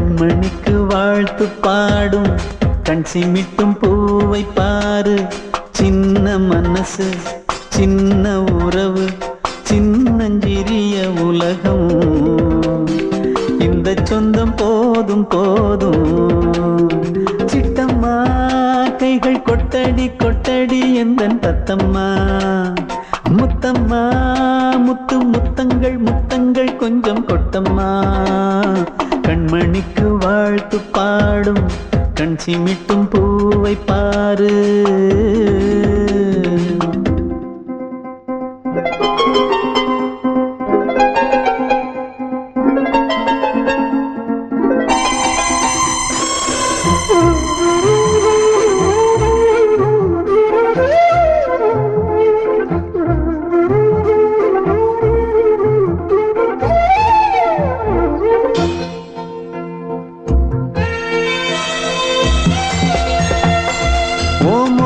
கண்மணிக்கு வாழ்த்து பாடும் கண் சிமிட்டும் பூவை பாரு. சின்ன மனசு சின்ன உறவு சின்னஞ்சிறிய உலகம். இந்த சொந்தம் போதும் போதும். சிட்டம்மா கைகள் கொட்டடி கொட்டடி எந்தன் தத்தம்மா. முத்தம்மா முத்து முத்தங்கள் முத்தங்கள் கொஞ்சம் கொட்டம்மா. கண்மணிக்கு வாழ்த்து பாடும் கண் சிமிட்டும் பூவை பாரு.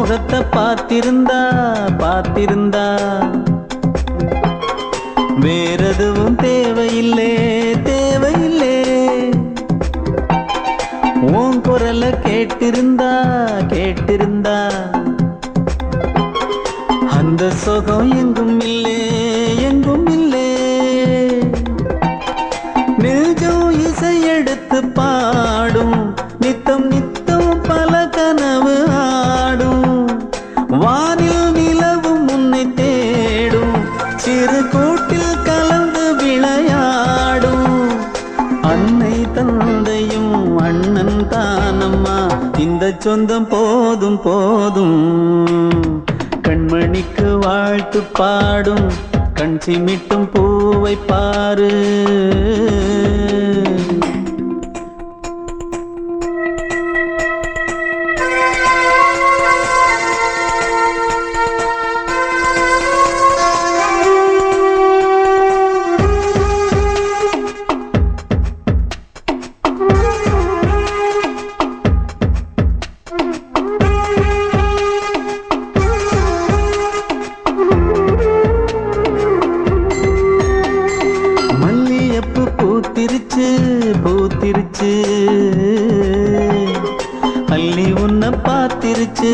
முகத்தை பார்த்திருந்தா பார்த்திருந்தா. வேறெதுவும் தேவையில்லே தேவையில்லே. உன் குரலை கேட்டிருந்தா கேட்டிருந்தா. அந்த சுகம் எங்கும் இல்லே சொந்தம் போதும் போதும். கண்மணிக்கு வாழ்த்து பாடும் கண் சிமிட்டும் பூவை பாரு. பார்த்திருச்சு அள்ளி உன்னை பார்த்திருச்சு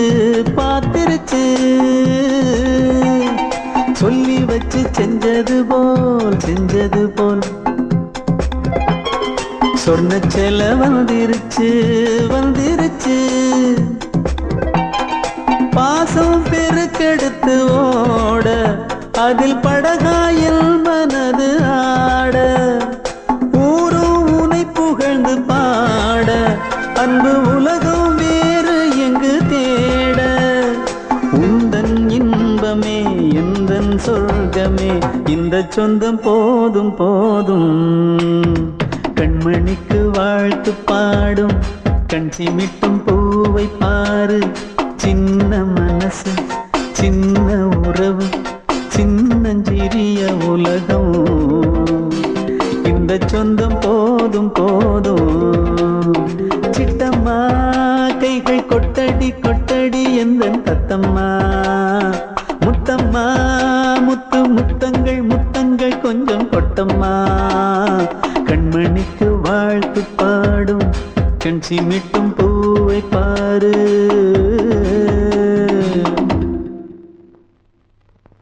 பார்த்திருச்சு. சொல்லி வச்சு செஞ்சது போல் செஞ்சது போல். சொன்ன செல வந்திருச்சு வந்திருச்சு. பாசம் பெருக்கெடுத்து ஓட அதில் படகு சொர்க்கமே இந்த சொந்தம் போதும் போதும். கண்மணிக்கு வாழ்த்து பாடும். கண் சிமிட்டும் பூவை பாரு. சின்ன மனசு சின்ன உறவு சின்னஞ்சிறிய உலகம். இந்த சொந்தம் போதும் போதும். சிட்டம்மா கைகள் கொட்டடி கொட்டடி எந்த தத்தம்மா? முத்தம்மா முத்து முத்தங்கள் முத்தங்கள் கொஞ்சம் கொட்டம்மா. கண்மணிக்கு வாழ்த்து பாடும் கண் சிமிட்டும் பூவை பாரு.